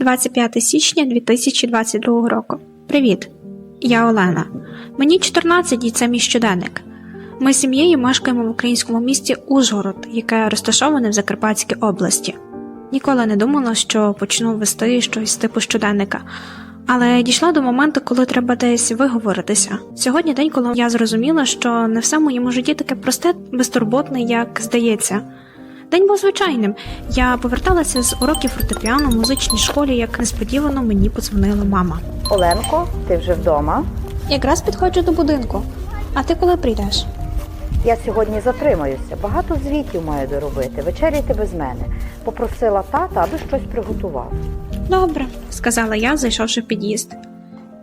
25 січня 2022 року. Привіт, я Олена. Мені 14 і це мій щоденник. Ми з сім'єю мешкаємо в українському місті Ужгород, яке розташоване в Закарпатській області. Ніколи не думала, що почну вести щось типу щоденника. Але дійшла до моменту, коли треба десь виговоритися. Сьогодні день, коли я зрозуміла, що не все в моєму житті таке просте, безтурботне, як здається. День був звичайним. Я поверталася з уроків фортепіано в музичній школі, як несподівано мені подзвонила мама. Оленко, ти вже вдома. Якраз підходжу до будинку. А ти коли прийдеш? Я сьогодні затримаюся. Багато звітів маю доробити. Вечеряйте без мене. Попросила тата, аби щось приготував. Добре, сказала я, зайшовши в під'їзд.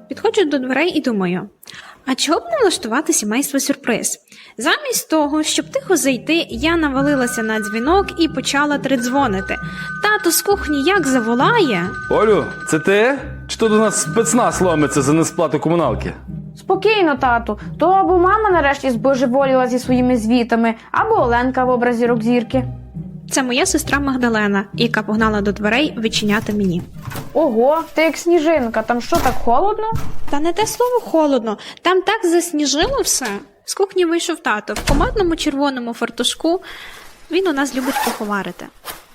Підходжу до дверей і думаю: а чого б не влаштувати сімейство сюрприз? Замість того, щоб тихо зайти, я навалилася на дзвінок і почала тридзвонити. Тато з кухні як заволає. Олю, це ти? Чи то до нас спецназ ломиться за несплату комуналки? Спокійно, тату. То або мама нарешті збожеволіла зі своїми звітами, або Оленка в образі рок-зірки. Це моя сестра Магдалена, яка погнала до дверей відчиняти мені. Ого, ти як сніжинка, там що так холодно? Та не те слово холодно, там так засніжило все. З кухні вийшов тато в командному червоному фартушку. Він у нас любить поховарити.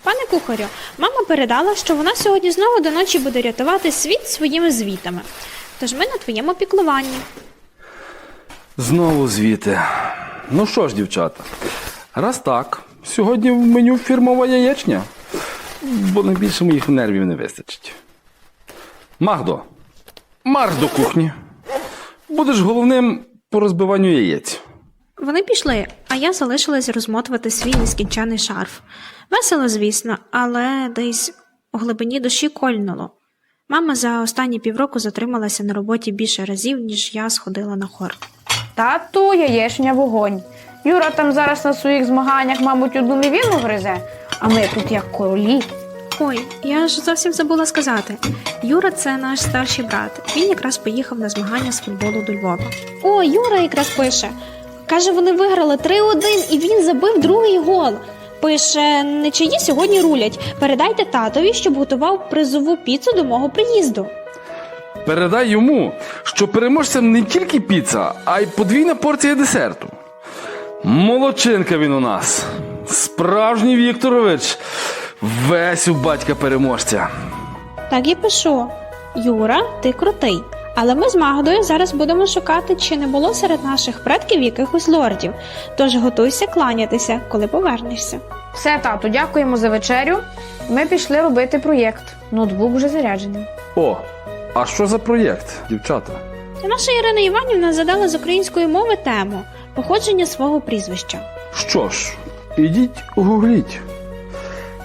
Пане кухарю, мама передала, що вона сьогодні знову до ночі буде рятувати світ своїми звітами. Тож ми на твоєму піклуванні. Знову звіти. Ну що ж, дівчата, раз так, сьогодні в меню фірмова яєчня, бо найбільше моїх нервів не вистачить. Магдо, марш до кухні. Будеш головним по розбиванню яєць. Вони пішли, а я залишилась розмотувати свій нескінчений шарф. Весело, звісно, але десь у глибині душі кольнуло. Мама за останні півроку затрималася на роботі більше разів, ніж я сходила на хор. Тату, яєшня вогонь. Юра там зараз на своїх змаганнях, мабуть, одну невірну гризе, а ми тут як королі. Ой, я ж зовсім забула сказати. Юра це наш старший брат. Він якраз поїхав на змагання з футболу до Львова. О, Юра якраз пише. Каже, вони виграли 3-1 і він забив другий гол. Пише, нечиї сьогодні рулять. Передайте татові, щоб готував призову піцу до мого приїзду. Передай йому, що переможцем не тільки піца, а й подвійна порція десерту. Молодчинка він у нас. Справжній Вікторович. Весь у батька переможця. Так і пишу. Юра, ти крутий. Але ми з Магдою зараз будемо шукати, чи не було серед наших предків якихось лордів. Тож готуйся кланятися, коли повернешся. Все, тату, дякуємо за вечерю. Ми пішли робити проєкт. Ноутбук вже заряджений. О, а що за проєкт, дівчата? Наша Ірина Іванівна задала з української мови тему походження свого прізвища. Що ж, ідіть гугліть.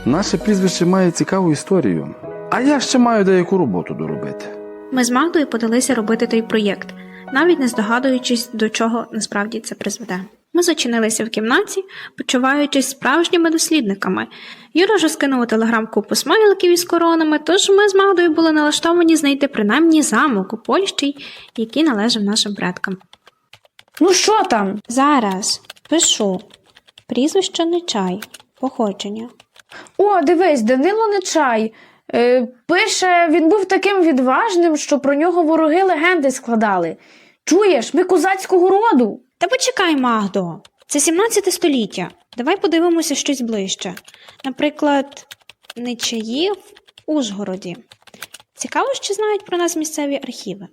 Наше прізвище має цікаву історію. А я ще маю деяку роботу доробити. Ми з Магдою подалися робити той проєкт, навіть не здогадуючись, до чого насправді це призведе. Ми зачинилися в кімнаті, почуваючись справжніми дослідниками. Юра вже скинув у телеграм купу смайликів із коронами, тож ми з Магдою були налаштовані знайти принаймні замок у Польщі, який належав нашим предкам. Ну що там? Зараз пишу прізвище Нечай, походження. О, дивись, Данило Нечай. Е, пише, він був таким відважним, що про нього вороги легенди складали. Чуєш, ми козацького роду. Та почекай, Магдо, це 17 століття. Давай подивимося щось ближче. Наприклад, Нечаї в Ужгороді. Цікаво, що знають про нас місцеві архіви.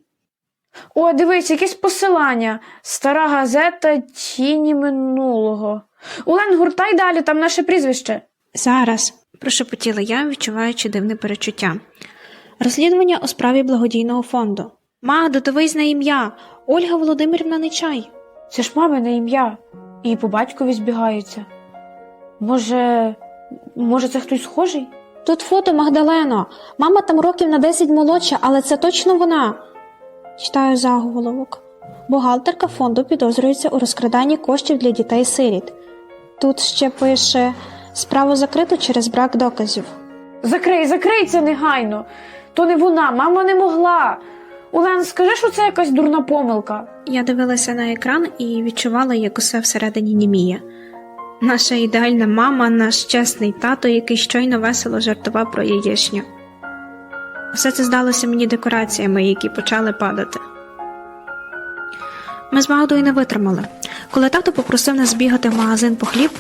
О, дивись, якесь посилання. Стара газета тіні минулого. Олен, гуртай далі, там наше прізвище. Зараз, прошепотіла я, відчуваючи дивне перечуття. Розслідування у справі благодійного фонду. Магдо, дивись на ім'я Ольга Володимирівна Нечай. Це ж мамине ім'я. І по батькові збігаються. Може, може, це хтось схожий? Тут фото Магдалено. Мама там років на 10 молодша, але це точно вона. Читаю заголовок. Бухгалтерка фонду підозрюється у розкраданні коштів для дітей-сиріт. Тут ще пише справу закрито через брак доказів. Закрий, закрий це негайно. То не вона, мама не могла. Олен, скажи, що це якась дурна помилка. Я дивилася на екран і відчувала, як усе всередині німіє. Наша ідеальна мама, наш чесний тато, який щойно весело жартував про яєчню. Все це здалося мені декораціями, які почали падати. Ми з Магдою не витримали. Коли тато попросив нас бігати в магазин по хліб,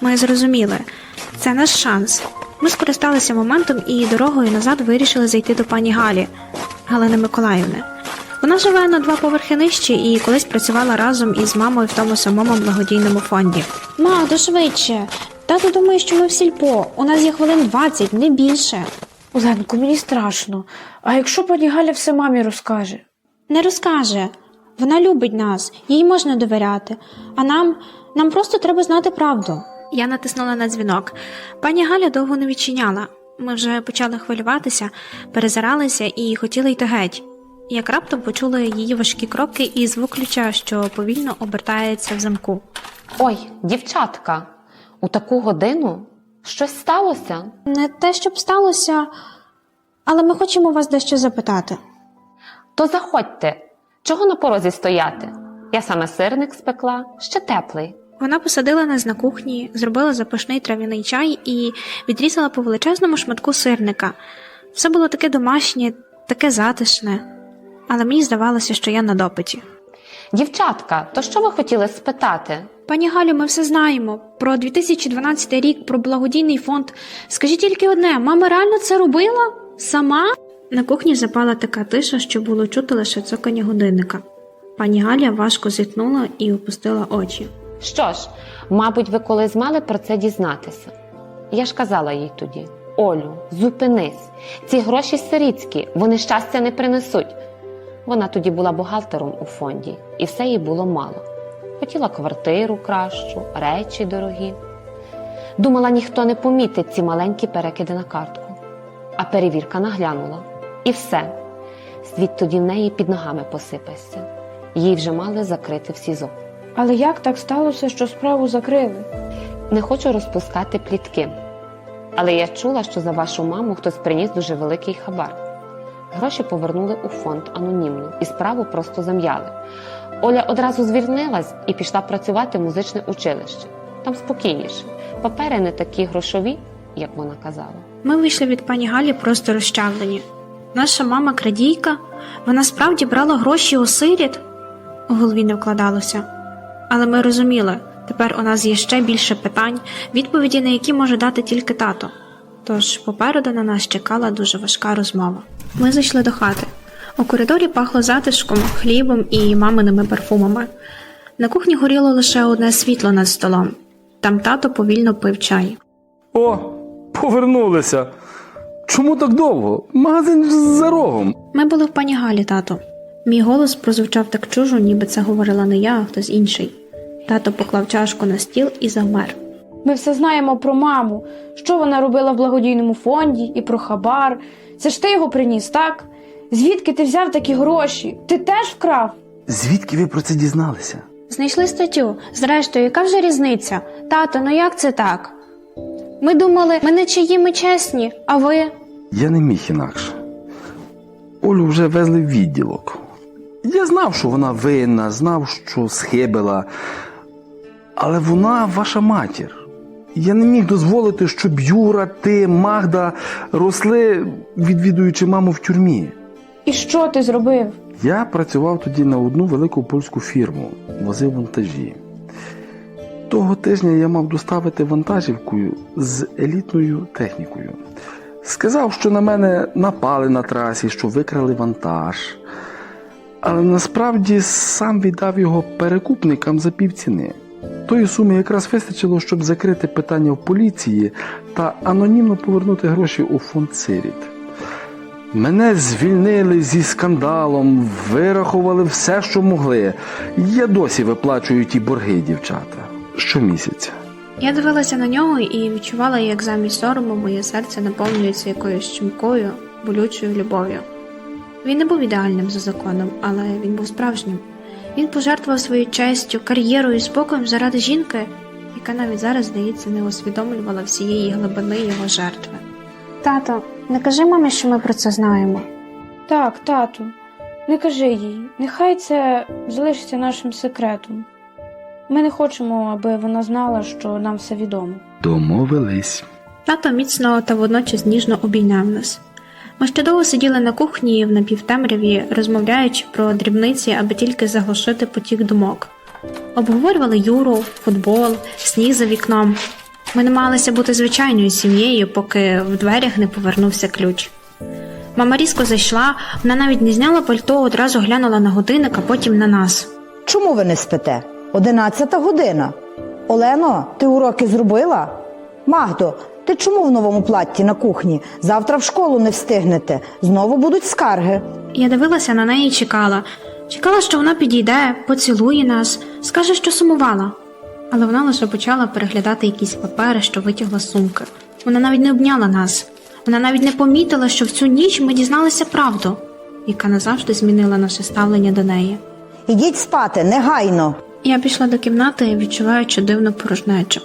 ми зрозуміли це наш шанс. Ми скористалися моментом і дорогою назад вирішили зайти до пані Галі Галини Миколаївни. Вона живе на два поверхи нижче і колись працювала разом із мамою в тому самому благодійному фонді. Магдо, швидше. Тато думає, що ми в сільпо. У нас є хвилин 20, не більше. Оленко, мені страшно. А якщо пані Галя все мамі розкаже? Не розкаже. Вона любить нас, їй можна довіряти. А нам, нам просто треба знати правду. Я натиснула на дзвінок. Пані Галя довго не відчиняла. Ми вже почали хвилюватися, перезиралися і хотіли йти геть. Як раптом почули її важкі кроки і звук ключа, що повільно обертається в замку. Ой, дівчатка, у таку годину щось сталося? Не те, щоб сталося, але ми хочемо вас дещо запитати. То заходьте. Чого на порозі стояти? Я саме сирник спекла, ще теплий. Вона посадила нас на кухні, зробила запашний трав'яний чай і відрізала по величезному шматку сирника. Все було таке домашнє, таке затишне, але мені здавалося, що я на допиті. Дівчатка, то що ви хотіли спитати? Пані Галю, ми все знаємо про 2012 рік, про благодійний фонд. Скажіть тільки одне: мама реально це робила? Сама? На кухні запала така тиша, що було чути лише цокання годинника. Пані Галя важко зітхнула і опустила очі. Що ж, мабуть, ви колись мали про це дізнатися. Я ж казала їй тоді: Олю, зупинись, ці гроші сирітські, вони щастя не принесуть. Вона тоді була бухгалтером у фонді, і все їй було мало. Хотіла квартиру кращу, речі дорогі. Думала, ніхто не помітить ці маленькі перекиди на картку. А перевірка наглянула. І все. Світ тоді в неї під ногами посипався. Їй вже мали закрити в СІЗО. Але як так сталося, що справу закрили? Не хочу розпускати плітки, але я чула, що за вашу маму хтось приніс дуже великий хабар. Гроші повернули у фонд анонімно і справу просто зам'яли. Оля одразу звільнилась і пішла працювати в музичне училище. Там спокійніше. Папери не такі грошові, як вона казала. Ми вийшли від пані Галі просто розчавлені. Наша мама крадійка, вона справді брала гроші у сиріт? У голові не вкладалося. Але ми розуміли, тепер у нас є ще більше питань, відповіді на які може дати тільки тато. Тож попереду на нас чекала дуже важка розмова. Ми зайшли до хати. У коридорі пахло затишком, хлібом і маминими парфумами. На кухні горіло лише одне світло над столом. Там тато повільно пив чай. О, повернулися. Чому так довго? Магазин за рогом. Ми були в пані Галі, тато. Мій голос прозвучав так чужо, ніби це говорила не я, а хтось інший. Тато поклав чашку на стіл і завмер. Ми все знаємо про маму, що вона робила в благодійному фонді і про хабар. Це ж ти його приніс, так? Звідки ти взяв такі гроші? Ти теж вкрав? Звідки ви про це дізналися? Знайшли статтю. Зрештою, яка вже різниця? Тато, ну як це так? Ми думали, ми не чиї ми чесні, а ви. Я не міг інакше. Олю вже везли в відділок. Я знав, що вона винна, знав, що схибила. Але вона ваша матір. Я не міг дозволити, щоб Юра, ти, Магда росли, відвідуючи маму в тюрмі. І що ти зробив? Я працював тоді на одну велику польську фірму, возив вантажі. Того тижня я мав доставити вантажівкою з елітною технікою. Сказав, що на мене напали на трасі, що викрали вантаж. Але насправді сам віддав його перекупникам за півціни. Тої суми якраз вистачило, щоб закрити питання в поліції та анонімно повернути гроші у фонд Сиріт. Мене звільнили зі скандалом, вирахували все, що могли. Я досі виплачую ті борги, дівчата, щомісяця. Я дивилася на нього і відчувала, як замість сорому моє серце наповнюється якоюсь чумкою, болючою любов'ю. Він не був ідеальним за законом, але він був справжнім. Він пожертвував своєю честю, кар'єрою і спокоєм заради жінки, яка навіть зараз, здається, не усвідомлювала всієї глибини його жертви. Тато, не кажи мамі, що ми про це знаємо. Так, тату, не кажи їй. Нехай це залишиться нашим секретом. Ми не хочемо, аби вона знала, що нам все відомо. Домовились. Тато міцно та водночас ніжно обійняв нас. Ми ще довго сиділи на кухні в напівтемряві, розмовляючи про дрібниці, аби тільки заглушити потік думок. Обговорювали Юру, футбол, сніг за вікном. Ми намагалися бути звичайною сім'єю, поки в дверях не повернувся ключ. Мама різко зайшла, вона навіть не зняла пальто, одразу глянула на годинник, а потім на нас. Чому ви не спите? Одинадцята година. Олено, ти уроки зробила? Магдо, ти чому в новому платті на кухні? Завтра в школу не встигнете. Знову будуть скарги. Я дивилася на неї і чекала. Чекала, що вона підійде, поцілує нас, скаже, що сумувала. Але вона лише почала переглядати якісь папери, що витягла з сумки. Вона навіть не обняла нас. Вона навіть не помітила, що в цю ніч ми дізналися правду, яка назавжди змінила наше ставлення до неї. Ідіть спати, негайно. Я пішла до кімнати, відчуваючи дивну порожнечу.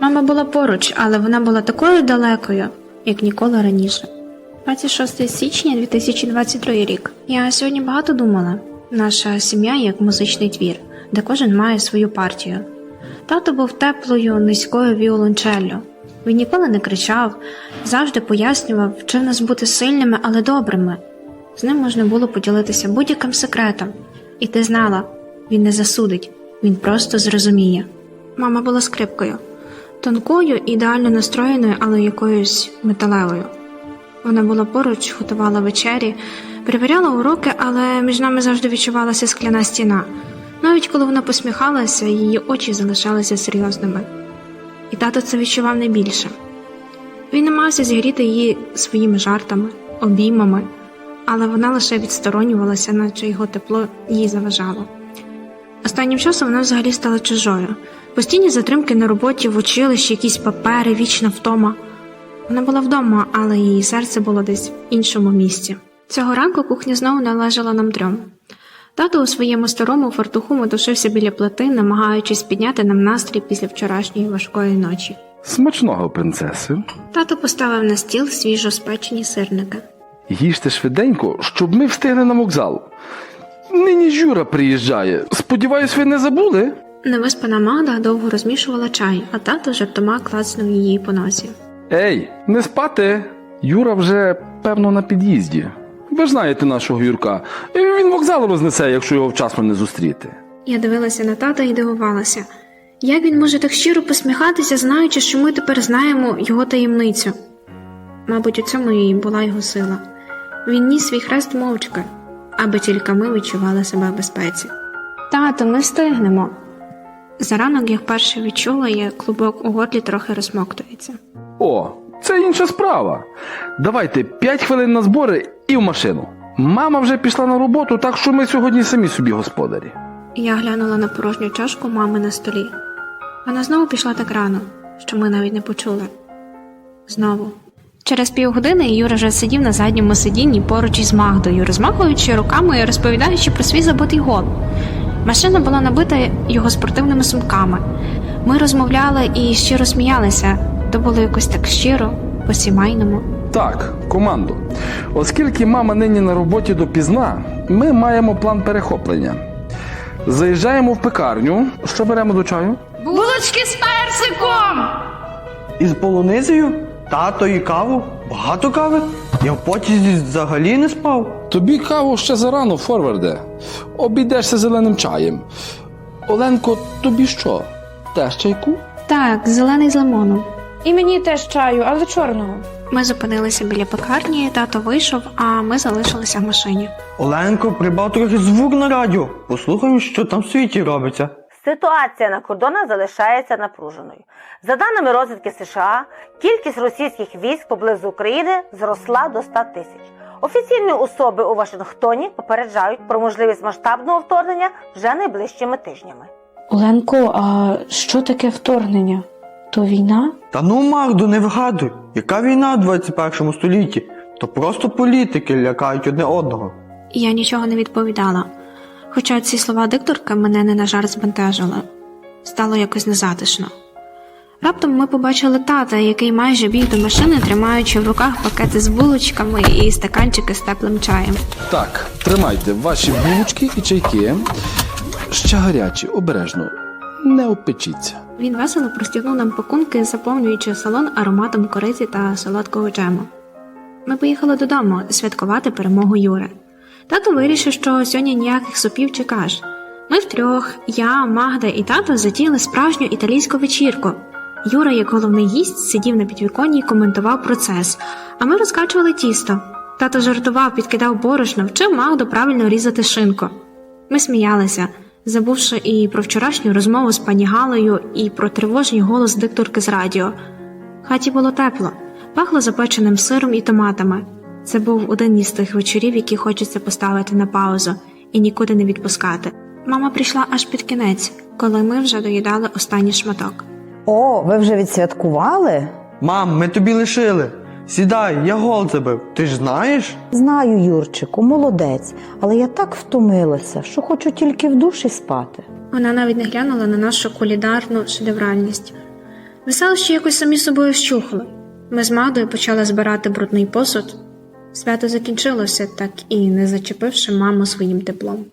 Мама була поруч, але вона була такою далекою, як ніколи раніше. 26 січня 2022 рік. Я сьогодні багато думала. Наша сім'я як музичний твір, де кожен має свою партію. Тато був теплою, низькою віолончеллю. Він ніколи не кричав, завжди пояснював, вчив нас бути сильними, але добрими. З ним можна було поділитися будь-яким секретом. І ти знала, він не засудить, він просто зрозуміє. Мама була скрипкою, тонкою, ідеально настроєною, але якоюсь металевою. Вона була поруч, готувала вечері, перевіряла уроки, але між нами завжди відчувалася скляна стіна. Навіть коли вона посміхалася, її очі залишалися серйозними. І тато це відчував найбільше. Він намагався зігріти її своїми жартами, обіймами, але вона лише відсторонювалася, наче його тепло їй заважало. Останнім часом вона взагалі стала чужою. Постійні затримки на роботі, в училищі, якісь папери, вічна втома. Вона була вдома, але її серце було десь в іншому місці. Цього ранку кухня знову належала нам трьом. Тато у своєму старому фартуху мотушився біля плити, намагаючись підняти нам настрій після вчорашньої важкої ночі. Смачного, принцеси. Тато поставив на стіл свіжо спечені сирники. Їжте швиденько, щоб ми встигли на вокзал. Нині ж Юра приїжджає. Сподіваюсь, ви не забули? Невиспана Магда довго розмішувала чай, а тато жартома клацнув її по носі. Ей, не спати. Юра вже, певно, на під'їзді. Ви ж знаєте нашого Юрка. Він вокзал рознесе, якщо його вчасно не зустріти. Я дивилася на тата і дивувалася. Як він може так щиро посміхатися, знаючи, що ми тепер знаємо його таємницю? Мабуть, у цьому і була його сила. Він ніс свій хрест мовчки, аби тільки ми відчували себе в безпеці. Тато, ми встигнемо. За ранок я вперше відчула, як клубок у горлі трохи розмоктується. О, це інша справа. Давайте 5 хвилин на збори і в машину. Мама вже пішла на роботу, так що ми сьогодні самі собі господарі. Я глянула на порожню чашку мами на столі. Вона знову пішла так рано, що ми навіть не почули. Знову. Через півгодини Юра вже сидів на задньому сидінні поруч із Магдою, розмахуючи руками і розповідаючи про свій забитий гол. Машина була набита його спортивними сумками. Ми розмовляли і щиро сміялися. То було якось так щиро, по-сімейному. Так, командо. Оскільки мама нині на роботі допізна, ми маємо план перехоплення. Заїжджаємо в пекарню. Що беремо до чаю? Булочки з персиком! Із полуницею? Тато і каву? Багато кави? Я в потязі взагалі не спав. Тобі каву ще зарано, форварде. Обійдешся зеленим чаєм. Оленко, тобі що? Теж чайку? Так, зелений з лимоном. І мені теж чаю, але чорного. Ми зупинилися біля пекарні, тато вийшов, а ми залишилися в машині. Оленко, прибав трохи звук на радіо. Послухаємо, що там в світі робиться. Ситуація на кордонах залишається напруженою. За даними розвідки США, кількість російських військ поблизу України зросла до 100 тисяч. Офіційні особи у Вашингтоні попереджають про можливість масштабного вторгнення вже найближчими тижнями. Оленко, а що таке вторгнення? То війна? Та ну, Мардо, не вигадуй, яка війна в 21 столітті? То просто політики лякають одне одного. Я нічого не відповідала, хоча ці слова дикторки мене не на жарт збентежили. Стало якось незатишно. Раптом ми побачили тата, який майже біг до машини, тримаючи в руках пакети з булочками і стаканчики з теплим чаєм. Так, тримайте ваші булочки і чайки. Ще гарячі, обережно. Не опечіться. Він весело простягнув нам пакунки, заповнюючи салон ароматом кориці та солодкого джему. Ми поїхали додому святкувати перемогу Юри. Тато вирішив, що сьогодні ніяких супів чи. Ми втрьох, я, Магда і тато затіяли справжню італійську вечірку. Юра, як головний гість, сидів на підвіконні і коментував процес, а ми розкачували тісто. Тато жартував, підкидав борошно, вчив Магду правильно різати шинку. Ми сміялися, забувши і про вчорашню розмову з пані Галею, і про тривожний голос дикторки з радіо. В хаті було тепло, пахло запеченим сиром і томатами. Це був один із тих вечорів, які хочеться поставити на паузу і нікуди не відпускати. Мама прийшла аж під кінець, коли ми вже доїдали останній шматок. О, ви вже відсвяткували? Мам, ми тобі лишили. Сідай, я гол забив. Ти ж знаєш? Знаю, Юрчику, молодець, але я так втомилася, що хочу тільки в душі спати. Вона навіть не глянула на нашу кулінарну шедевральність. Веселощі якось самі собою щухли. Ми з Мадою почали збирати брудний посуд. Свято закінчилося, так і не зачепивши маму своїм теплом.